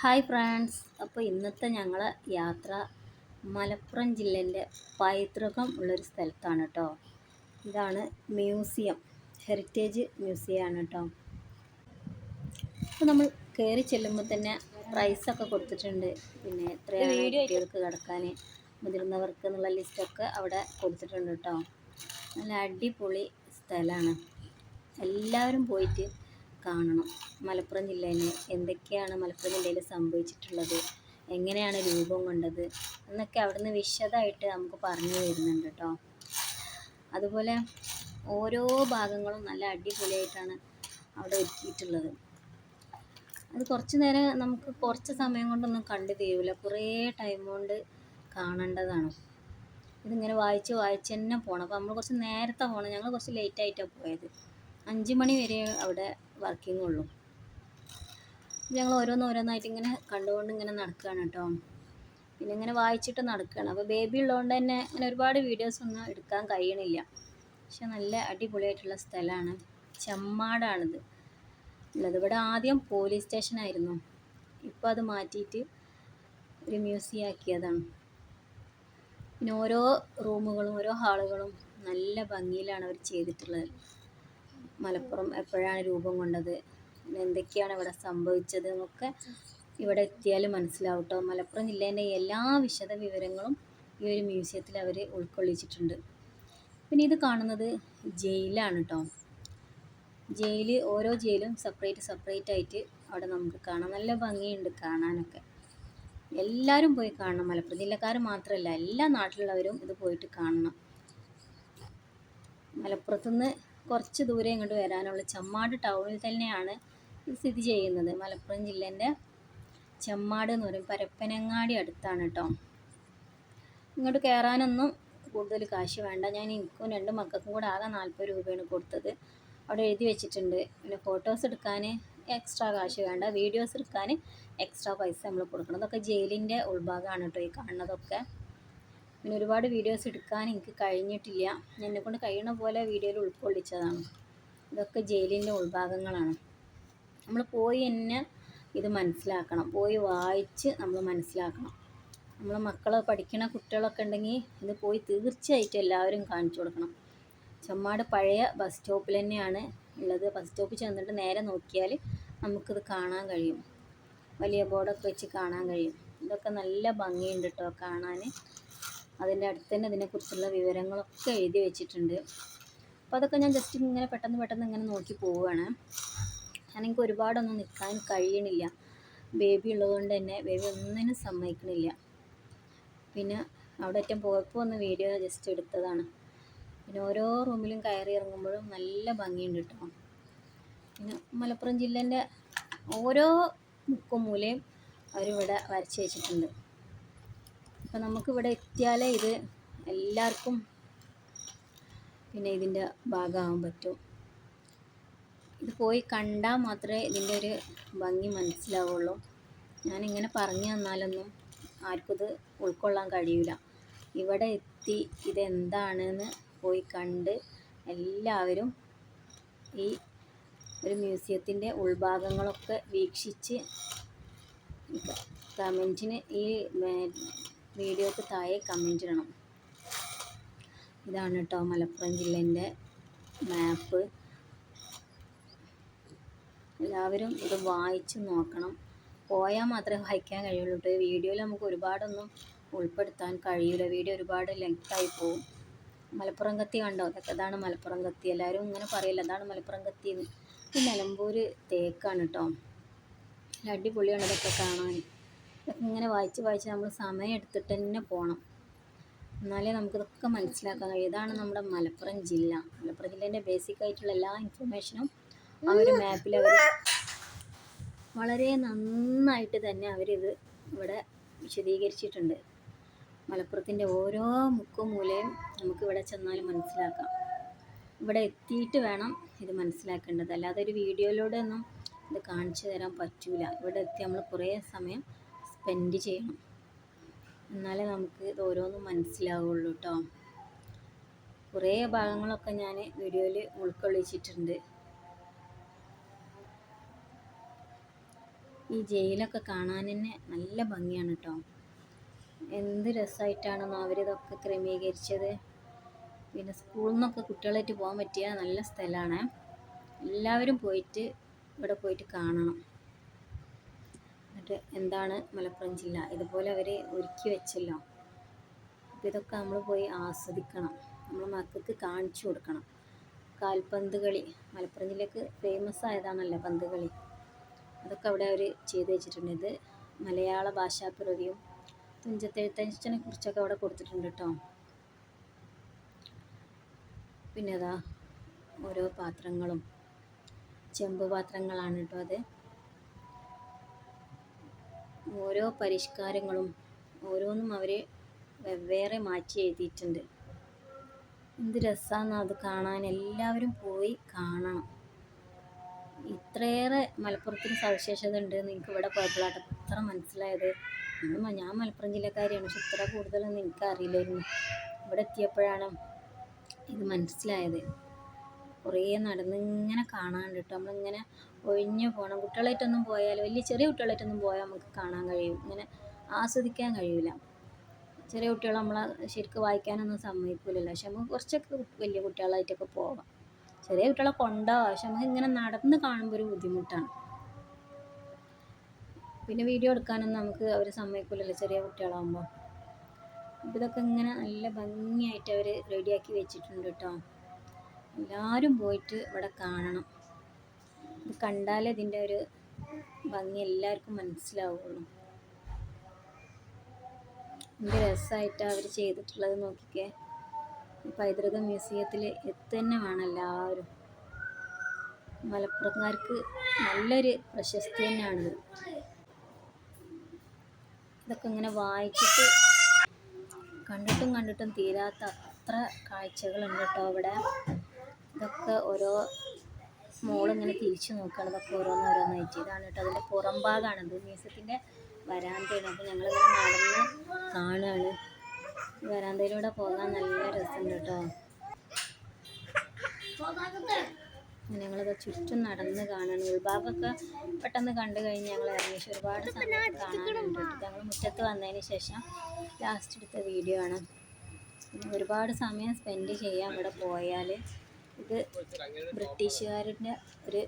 Hi friends. അപ്പോൾ ഇന്നത്തെ ഞങ്ങളെ യാത്ര മലപ്പുറം ജില്ലേന്റെ പൈതൃകം ഉള്ളൊരു സ്ഥലത്താണ് കേട്ടോ. ഇതാണ് മ്യൂസിയം. ഹെറിറ്റേജ് മ്യൂസിയം ആണ് കേട്ടോ. അപ്പോൾ നമ്മൾ കയറി ചെല്ലുമ്പോൾ തന്നെ പ്രൈസൊക്കെ കൊടുത്തിട്ടുണ്ട്. പിന്നെ എത്രയാണ് കുട്ടികൾക്ക് കിടക്കാൻ മുതിർന്നവർക്ക് എന്നുള്ള ലിസ്റ്റൊക്കെ അവിടെ കൊടുത്തിട്ടുണ്ട് കേട്ടോ. നല്ല അടിപൊളി സ്ഥലമാണ്. എല്ലാവരും പോയിട്ട് കാണണം. മലപ്പുറം ജില്ലയിലെ എന്തൊക്കെയാണ് മലപ്പുറം ജില്ലയിൽ സംഭവിച്ചിട്ടുള്ളത്? എങ്ങനെയാണ് രൂപം കൊണ്ടത്? എന്നൊക്കെ അവിടുന്ന് വിശദമായിട്ട് നമുക്ക് പറഞ്ഞു തരുന്നുണ്ട് കേട്ടോ അതുപോലെ ഓരോ ഭാഗങ്ങളും നല്ല അടിപൊളിയായിട്ടാണ് അവിടെ ഒരുക്കിയിട്ടുള്ളത്. അത് കുറച്ച് നേരം നമുക്ക് കുറച്ച് സമയം കൊണ്ടൊന്നും കണ്ടു തീരില്ല കുറേ ടൈം കൊണ്ട് കാണേണ്ടതാണ്. ഇതിങ്ങനെ വായിച്ച് വായിച്ച് തന്നെ പോകണം അപ്പോൾ നമ്മൾ കുറച്ച് നേരത്തെ പോകണം ഞങ്ങൾ കുറച്ച് ലേറ്റ് ആയിട്ടാണ് പോയത്. അഞ്ച് മണി വരെ അവിടെ വർക്കിംഗ് ഉള്ളൂ ഞങ്ങൾ ഓരോന്ന് ഓരോന്നായിട്ട് ഇങ്ങനെ കണ്ടുകൊണ്ട് ഇങ്ങനെ നടക്കുകയാണ് കേട്ടോ. പിന്നെ ഇങ്ങനെ വായിച്ചിട്ട് നടക്കുകയാണ് അപ്പോൾ ബേബി ഉള്ളതുകൊണ്ട് തന്നെ അങ്ങനെ ഒരുപാട് വീഡിയോസ് ഒന്നും എടുക്കാൻ കഴിയണില്ല. പക്ഷെ നല്ല അടിപൊളിയായിട്ടുള്ള സ്ഥലമാണ് ചെമ്മാടാണിത്. ഉള്ളത്. ഇവിടെ ആദ്യം പോലീസ് സ്റ്റേഷനായിരുന്നു ഇപ്പോൾ അത് മാറ്റിയിട്ട് ഒരു മ്യൂസിയം ആക്കിയതാണ്. പിന്നെ ഓരോ റൂമുകളും ഓരോ ഹാളുകളും നല്ല ഭംഗിയിലാണ് അവർ ചെയ്തിട്ടുള്ളത്. മലപ്പുറം എപ്പോഴാണ് രൂപം കൊണ്ടത്? എന്തൊക്കെയാണ് ഇവിടെ സംഭവിച്ചത് എന്നൊക്കെ ഇവിടെ എത്തിയാൽ മനസ്സിലാവും കേട്ടോ മലപ്പുറം ജില്ലേന്റെ എല്ലാ വിശദ വിവരങ്ങളും ഈ ഒരു മ്യൂസിയത്തിൽ അവർ ഉൾക്കൊള്ളിച്ചിട്ടുണ്ട്. പിന്നെ ഇത് കാണുന്നത് ജയിലാണ് കേട്ടോ ജയിൽ ഓരോ ജയിലും സെപ്പറേറ്റ് സെപ്പറേറ്റ് ആയിട്ട് അവിടെ നമുക്ക് കാണാം. നല്ല ഭംഗിയുണ്ട് കാണാനൊക്കെ. എല്ലാവരും പോയി കാണണം. മലപ്പുറം ജില്ലക്കാർ മാത്രമല്ല എല്ലാ നാട്ടിലുള്ളവരും ഇത് പോയിട്ട് കാണണം. മലപ്പുറത്തുനിന്ന് കുറച്ച് ദൂരെ ഇങ്ങോട്ട് വരാനുള്ള ചെമ്മാട് ടൗണിൽ തന്നെയാണ് സ്ഥിതി ചെയ്യുന്നത്. മലപ്പുറം ജില്ലേന്റെ ചെമ്മാട് എന്ന് പറയും. പരപ്പനങ്ങാടി അടുത്താണ് കേട്ടോ ഇങ്ങോട്ട് കയറാനൊന്നും കൂടുതൽ കാശ് വേണ്ട. ഞാൻ എനിക്കും രണ്ട് മക്കൾക്കും കൂടെ ആകെ നാൽപ്പത് രൂപയാണ് കൊടുത്തത്. അവിടെ എഴുതി വെച്ചിട്ടുണ്ട്. പിന്നെ ഫോട്ടോസ് എടുക്കാൻ എക്സ്ട്രാ കാശ് വേണ്ട. വീഡിയോസ് എടുക്കാൻ എക്സ്ട്രാ പൈസ നമ്മൾ കൊടുക്കണം. അതൊക്കെ ജയിലിന്റെ ഉൾഭാഗമാണ് കേട്ടോ ഈ കാണുന്നതൊക്കെ. പിന്നെ ഒരുപാട് വീഡിയോസ് എടുക്കാൻ എനിക്ക് കഴിഞ്ഞിട്ടില്ല. എന്നെക്കൊണ്ട് കഴിയണ പോലെ വീഡിയോയിൽ ഉൾക്കൊള്ളിച്ചതാണ്. ഇതൊക്കെ ജയിലിന്റെ ഉൾഭാഗങ്ങളാണ്. നമ്മൾ പോയി തന്നെ ഇത് മനസ്സിലാക്കണം. പോയി വായിച്ച് നമ്മൾ മനസ്സിലാക്കണം. നമ്മൾ മക്കൾ പഠിക്കണ കുട്ടികളൊക്കെ ഉണ്ടെങ്കിൽ ഇത് പോയി തീർച്ചയായിട്ടും എല്ലാവരും കാണിച്ചു കൊടുക്കണം. ചെമ്മാട് പഴയ ബസ് സ്റ്റോപ്പിൽ തന്നെയാണ് ഉള്ളത്. ബസ് സ്റ്റോപ്പിൽ ചെന്നിട്ട് നേരെ നോക്കിയാൽ നമുക്കിത് കാണാൻ കഴിയും. വലിയ ബോർഡൊക്കെ വെച്ച് കാണാൻ കഴിയും. ഇതൊക്കെ നല്ല ഭംഗിയുണ്ട് കേട്ടോ കാണാൻ. അതിന്റെ അടുത്ത് തന്നെ ഇതിനെക്കുറിച്ചുള്ള വിവരങ്ങളൊക്കെ എഴുതി വെച്ചിട്ടുണ്ട്. അപ്പോൾ അതൊക്കെ ഞാൻ ജസ്റ്റ് ഇങ്ങനെ പെട്ടെന്ന് പെട്ടെന്ന് ഇങ്ങനെ നോക്കി പോവുകയാണ്. എനിക്ക് ഒരുപാടൊന്നും നിൽക്കാൻ കഴിയണില്ല. ബേബി ഉള്ളതുകൊണ്ട് തന്നെ ബേബി ഒന്നിനും സമ്മതിക്കണില്ല. പിന്നെ അവിടെ ഏറ്റവും പോയപ്പോൾ ഒന്ന് വീഡിയോ ജസ്റ്റ് എടുത്തതാണ്. പിന്നെ ഓരോ റൂമിലും കയറി ഇറങ്ങുമ്പോഴും നല്ല ഭംഗിയുണ്ട് കേട്ടോ പിന്നെ മലപ്പുറം ജില്ലേന്റെ ഓരോ മുക്കും മൂലയും അവരിവിടെ വരച്ച് വെച്ചിട്ടുണ്ട്. അപ്പം നമുക്കിവിടെ എത്തിയാലേ ഇത് എല്ലാവർക്കും പിന്നെ ഇതിന്റെ ഭാഗമാകാൻ പറ്റും. ഇത് പോയി കണ്ടാൽ മാത്രമേ ഇതിന്റെ ഒരു ഭംഗി മനസ്സിലാവുള്ളൂ. ഞാനിങ്ങനെ പറഞ്ഞു തന്നാലൊന്നും ആർക്കും ഇത് ഉൾക്കൊള്ളാൻ കഴിയില്ല ഇവിടെ എത്തി ഇതെന്താണെന്ന് പോയി കണ്ട് എല്ലാവരും ഈ ഒരു മ്യൂസിയത്തിന്റെ ഉൾഭാഗങ്ങളൊക്കെ വീക്ഷിച്ച് കമന്റിന് ഈ വീഡിയോക്ക് താഴെ കമന്റ് ഇടണം. ഇതാണ് കേട്ടോ മലപ്പുറം ജില്ലേന്റെ മാപ്പ് എല്ലാവരും ഇത് വായിച്ച് നോക്കണം. പോയാൽ മാത്രമേ വായിക്കാൻ കഴിയുള്ളൂ കേട്ടോ വീഡിയോയിൽ നമുക്ക് ഒരുപാടൊന്നും ഉൾപ്പെടുത്താൻ കഴിയില്ല വീഡിയോ ഒരുപാട് ലെങ്തായി പോവും. മലപ്പുറം കത്തി കണ്ടോ? അതൊക്കെ അതാണ് മലപ്പുറം കത്തി. എല്ലാവരും ഇങ്ങനെ പറയില്ല അതാണ് മലപ്പുറം കത്തി ഈ നിലമ്പൂർ തേക്കാണ് കേട്ടോ അടിപൊളിയാണ് ഇതൊക്കെ കാണാൻ. ഇങ്ങനെ വായിച്ച് വായിച്ച് നമ്മൾ സമയം എടുത്തിട്ട് തന്നെ പോകണം എന്നാലേ നമുക്കിതൊക്കെ മനസ്സിലാക്കാൻ കഴിയും. ഇതാണ് നമ്മുടെ മലപ്പുറം ജില്ല. മലപ്പുറം ജില്ലേന്റെ ബേസിക് ആയിട്ടുള്ള എല്ലാ ഇൻഫർമേഷനും ആ ഒരു മാപ്പിൽ അവർ വളരെ നന്നായിട്ട് തന്നെ അവരിത് ഇവിടെ വിശദീകരിച്ചിട്ടുണ്ട്. മലപ്പുറത്തിന്റെ ഓരോ മുക്കും മൂലയും നമുക്ക് ഇവിടെ ചെന്നാൽ മനസ്സിലാക്കാം. ഇവിടെ എത്തിയിട്ട് വേണം ഇത് മനസ്സിലാക്കേണ്ടത്. അല്ലാതെ ഒരു വീഡിയോയിലൂടെ ഒന്നും ഇത് കാണിച്ചു തരാൻ പറ്റൂല. ഇവിടെ എത്തി നമ്മൾ കുറേ സമയം സ്പെൻഡ് ചെയ്യണം. എന്നാലേ നമുക്ക് ഇത് ഓരോന്നും മനസ്സിലാവുള്ളൂ കേട്ടോ കുറേ ഭാഗങ്ങളൊക്കെ ഞാൻ വീഡിയോയിൽ ഉൾക്കൊള്ളിച്ചിട്ടുണ്ട്. ഈ ജയിലൊക്കെ കാണാൻ തന്നെ നല്ല ഭംഗിയാണ് കേട്ടോ എന്ത് രസമായിട്ടാണെന്നോ അവരിതൊക്കെ ക്രമീകരിച്ചത്. പിന്നെ സ്കൂളിൽ നിന്നൊക്കെ കുട്ടികളായിട്ട് പോകാൻ പറ്റിയ നല്ല സ്ഥലമാണ്. എല്ലാവരും പോയിട്ട് ഇവിടെ പോയിട്ട് കാണണം. എന്നിട്ട് എന്താണ് മലപ്പുറം ജില്ല? ഇതുപോലെ അവർ ഒരുക്കി വെച്ചല്ലോ. അപ്പോൾ ഇതൊക്കെ നമ്മൾ പോയി ആസ്വദിക്കണം. നമ്മൾ മക്കൾക്ക് കാണിച്ചു കൊടുക്കണം. കാൽപന്ത് കളി മലപ്പുറം ജില്ലക്ക് ഫേമസ് ആയതാണല്ലോ പന്ത് കളി അതൊക്കെ അവിടെ അവർ ചെയ്തു വെച്ചിട്ടുണ്ട്. ഇത് മലയാള ഭാഷാ പിറവിയും തുഞ്ചത്തെഴുത്തച്ഛനെ കുറിച്ചൊക്കെ അവിടെ കൊടുത്തിട്ടുണ്ട് കേട്ടോ പിന്നെ അതാ ഓരോ പാത്രങ്ങളും. ചെമ്പ് പാത്രങ്ങളാണ് കേട്ടോ അത്. ഓരോ പരിഷ്കാരങ്ങളും ഓരോന്നും അവർ വെവ്വേറെ മാറ്റി എഴുതിയിട്ടുണ്ട്. എന്ത് രസമാണ് അത് കാണാൻ. എല്ലാവരും പോയി കാണണം. ഇത്രയേറെ മലപ്പുറത്തിന് സവിശേഷത ഉണ്ട്. നിങ്ങൾക്ക് ഇവിടെ പോയപ്പോഴാണ് അത്ര മനസ്സിലായത്. ഞാൻ മലപ്പുറം ജില്ലക്കാരിയാണ്. പക്ഷെ ഇത്ര കൂടുതലൊന്നും എനിക്ക് അറിയില്ലായിരുന്നു ഇവിടെ എത്തിയപ്പോഴാണ് ഇത് മനസ്സിലായത്. കുറേ നടന്നിങ്ങനെ കാണാനുണ്ട് കേട്ടോ നമ്മളിങ്ങനെ ഒഴിഞ്ഞു പോകണം കുട്ടികളായിട്ടൊന്നും പോയാൽ വലിയ ചെറിയ കുട്ടികളായിട്ടൊന്നും പോയാൽ നമുക്ക് കാണാൻ കഴിയും. ഇങ്ങനെ ആസ്വദിക്കാൻ കഴിയില്ല ചെറിയ കുട്ടികൾ നമ്മളെ ശരിക്കും വായിക്കാനൊന്നും സമ്മതിക്കില്ലല്ലോ പക്ഷെ നമുക്ക് കുറച്ചൊക്കെ വലിയ കുട്ടികളായിട്ടൊക്കെ പോവാം. ചെറിയ കുട്ടികളെ കൊണ്ടുപോവാം പക്ഷെ നമുക്ക് ഇങ്ങനെ നടന്ന് കാണുമ്പോൾ ഒരു ബുദ്ധിമുട്ടാണ്. പിന്നെ വീഡിയോ എടുക്കാനൊന്നും നമുക്ക് അവർ സമ്മതിക്കില്ലല്ലോ ചെറിയ കുട്ടികളാകുമ്പോൾ ഇതൊക്കെ ഇങ്ങനെ നല്ല ഭംഗിയായിട്ട് അവർ റെഡിയാക്കി വെച്ചിട്ടുണ്ട് കേട്ടോ എല്ലാവരും പോയിട്ട് ഇവിടെ കാണണം. ഇത് കണ്ടാലേ ഇതിന്റെ ഒരു ഭംഗി എല്ലാവർക്കും മനസ്സിലാവുള്ളൂ. എന്ത് രസമായിട്ടാണ് അവർ ചെയ്തിട്ടുള്ളത് നോക്കിക്കേ. പൈതൃക മ്യൂസിയത്തിൽ എത്തന്നെ വേണം എല്ലാവരും. മലപ്പുറംകാർക്ക് നല്ലൊരു പ്രശസ്തി തന്നെയാണ് ഇതൊക്കെ ഇങ്ങനെ വായിച്ചിട്ട് കണ്ടിട്ടും കണ്ടിട്ടും തീരാത്ത അത്ര കാഴ്ചകളുണ്ട് കേട്ടോ അവിടെ. ഇതൊക്കെ ഓരോ മോളിങ്ങനെ തിരിച്ചു നോക്കുകയാണ് ഇതൊക്കെ ഓരോന്നോരോന്നായിട്ട് ഇതാണ് കേട്ടോ അതിന്റെ പുറം ഭാഗമാണ് ഇത് മ്യൂസിയത്തിന്റെ വരാന്തയാണ്. അപ്പോൾ ഞങ്ങളിങ്ങനെ നടന്ന് കാണുകയാണ് വരാന്തയിലൂടെ പോകാൻ നല്ല രസമുണ്ട് കേട്ടോ. ഞങ്ങളിത് ചുറ്റും നടന്ന് കാണാണ്. ഉൾഭാഗമൊക്കെ പെട്ടെന്ന് കണ്ടു കഴിഞ്ഞ് ഞങ്ങൾ ഇറങ്ങി ഒരുപാട് സമയം കാണാനുണ്ട് ഞങ്ങൾ മുറ്റത്ത് വന്നതിന് ശേഷം ലാസ്റ്റ് എടുത്ത വീഡിയോ ആണ്. ഒരുപാട് സമയം സ്പെൻഡ് ചെയ്യാം ഇവിടെ പോയാൽ ഇത് ബ്രിട്ടീഷുകാരുടെ ഒരു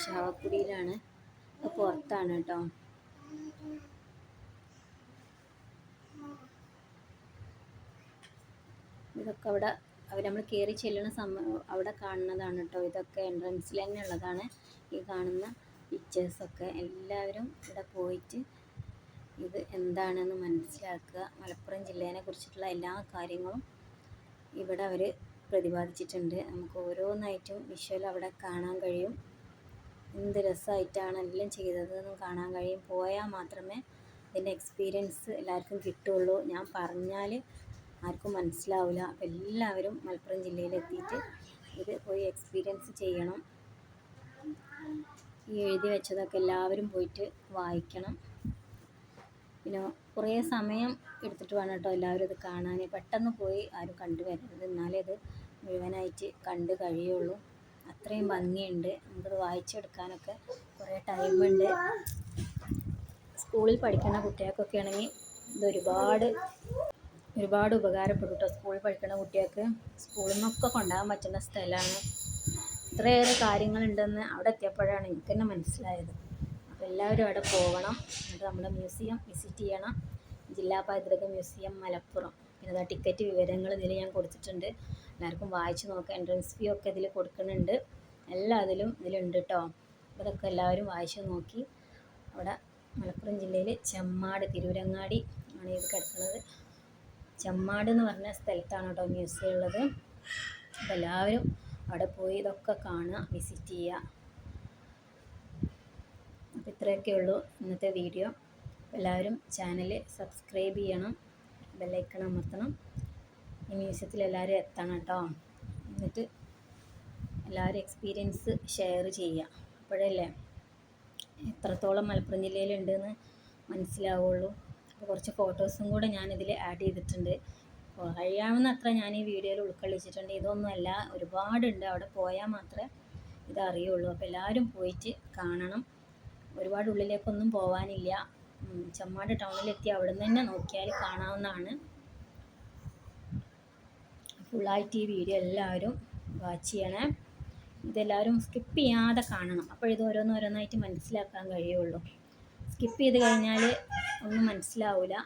ശവക്കുടിയിലാണ്. പുറത്താണ് കേട്ടോ. ഇതൊക്കെ അവിടെ അവർ നമ്മൾ കയറി ചെല്ലുന്ന സമ അവിടെ കാണുന്നതാണ് കേട്ടോ. ഇതൊക്കെ എൻട്രൻസിൽ തന്നെ ഉള്ളതാണ്. ഈ കാണുന്ന പിക്ചേഴ്സൊക്കെ എല്ലാവരും ഇവിടെ പോയിട്ട് ഇത് എന്താണെന്ന് മനസ്സിലാക്കുക. മലപ്പുറം ജില്ലേനെ കുറിച്ചിട്ടുള്ള എല്ലാ കാര്യങ്ങളും ഇവിടെ അവർ പ്രതിപാദിച്ചിട്ടുണ്ട്. നമുക്ക് ഓരോന്നായിട്ടും വിഷ്വൽ അവിടെ കാണാൻ കഴിയും. എന്ത് രസമായിട്ടാണ് എല്ലാം ചെയ്തതെന്നും കാണാൻ കഴിയും. പോയാൽ മാത്രമേ ഇതിന്റെ എക്സ്പീരിയൻസ് എല്ലാവർക്കും കിട്ടുള്ളൂ ഞാൻ പറഞ്ഞാൽ ആർക്കും മനസ്സിലാവില്ല. അപ്പം എല്ലാവരും മലപ്പുറം ജില്ലയിലെത്തിയിട്ട് ഇത് പോയി എക്സ്പീരിയൻസ് ചെയ്യണം. ഈ എഴുതി വെച്ചതൊക്കെ എല്ലാവരും പോയിട്ട് വായിക്കണം. പിന്നെ കുറേ സമയം എടുത്തിട്ട് വേണം കേട്ടോ എല്ലാവരും ഇത് കാണാൻ. പെട്ടെന്ന് പോയി ആരും കണ്ടു വരരുത് എന്നാലേ ഇത് മുഴുവനായിട്ട് കണ്ട് കഴിയുള്ളൂ. അത്രയും ഭംഗിയുണ്ട്. നമുക്കത് വായിച്ചെടുക്കാനൊക്കെ കുറേ ടൈമുണ്ട്. സ്കൂളിൽ പഠിക്കുന്ന കുട്ടികൾക്കൊക്കെ ആണെങ്കിൽ ഇത് ഒരുപാട് ഒരുപാട് ഉപകാരപ്പെടും കേട്ടോ സ്കൂളിൽ പഠിക്കുന്ന കുട്ടികൾക്ക്. സ്കൂളിൽ നിന്നൊക്കെ കൊണ്ടുപോകാൻ പറ്റുന്ന സ്ഥലമാണ്. ഇത്രയേറെ കാര്യങ്ങളുണ്ടെന്ന് അവിടെ എത്തിയപ്പോഴാണ് എനിക്ക് തന്നെ മനസ്സിലായത്. അപ്പോൾ എല്ലാവരും അവിടെ പോകണം. എന്നിട്ട് നമ്മുടെ മ്യൂസിയം വിസിറ്റ് ചെയ്യണം. ജില്ലാ പൈതൃക മ്യൂസിയം മലപ്പുറം. പിന്നെ ടിക്കറ്റ് വിവരങ്ങൾ ഇതിൽ ഞാൻ കൊടുത്തിട്ടുണ്ട്. എല്ലാവർക്കും വായിച്ച് നോക്കാം. എൻട്രൻസ് ഫീ ഒക്കെ ഇതിൽ കൊടുക്കുന്നുണ്ട്. എല്ലാ അതിലും ഇതിലുണ്ട് കേട്ടോ അപ്പോൾ ഇതൊക്കെ എല്ലാവരും വായിച്ച് നോക്കി. അവിടെ മലപ്പുറം ജില്ലയിൽ ചെമ്മാട് തിരൂരങ്ങാടി ആണ് ഇത് കിടക്കുന്നത്. ചെമ്മാട് എന്ന് പറഞ്ഞ സ്ഥലത്താണ് കേട്ടോ മ്യൂസിയം ഉള്ളത്. അപ്പോൾ എല്ലാവരും അവിടെ പോയി ഇതൊക്കെ കാണുക വിസിറ്റ് ചെയ്യുക. അപ്പോൾ ഇത്രയൊക്കെ ഉള്ളൂ ഇന്നത്തെ വീഡിയോ എല്ലാവരും ചാനൽ സബ്സ്ക്രൈബ് ചെയ്യണം. ബെല്ലൈക്കൺ അമർത്തണം. മ്യൂസിയത്തിൽ എല്ലാവരും എത്തണം കേട്ടോ. എന്നിട്ട് എല്ലാവരും എക്സ്പീരിയൻസ് ഷെയർ ചെയ്യുക അപ്പോഴല്ലേ? എത്രത്തോളം മലപ്പുറം ജില്ലയിലുണ്ടെന്ന് മനസ്സിലാവുള്ളൂ. അപ്പോൾ കുറച്ച് ഫോട്ടോസും കൂടെ ഞാനിതിൽ ആഡ് ചെയ്തിട്ടുണ്ട്. കഴിയാവുന്ന അത്ര ഞാൻ ഈ വീഡിയോയിൽ ഉൾക്കൊള്ളിച്ചിട്ടുണ്ട്. ഇതൊന്നുമല്ല ഒരുപാടുണ്ട്. അവിടെ പോയാൽ മാത്രമേ ഇതറിയുള്ളൂ. അപ്പോൾ എല്ലാവരും പോയിട്ട് കാണണം. ഒരുപാട് ഉള്ളിലേക്കൊന്നും പോകാനില്ല ചമ്മാട് ടൗണിലെത്തി അവിടെ നിന്ന് തന്നെ നോക്കിയാൽ കാണാവുന്നതാണ്. ഫുള്ളായിട്ട് ഈ വീഡിയോ എല്ലാവരും വാച്ച് ചെയ്യണേ. ഇതെല്ലാവരും സ്കിപ്പ് ചെയ്യാതെ കാണണം. അപ്പോൾ ഇത് ഓരോന്നോരോന്നായിട്ട് മനസ്സിലാക്കാൻ കഴിയുള്ളൂ. സ്കിപ്പ് ചെയ്ത് കഴിഞ്ഞാൽ ഒന്നും മനസ്സിലാവില്ല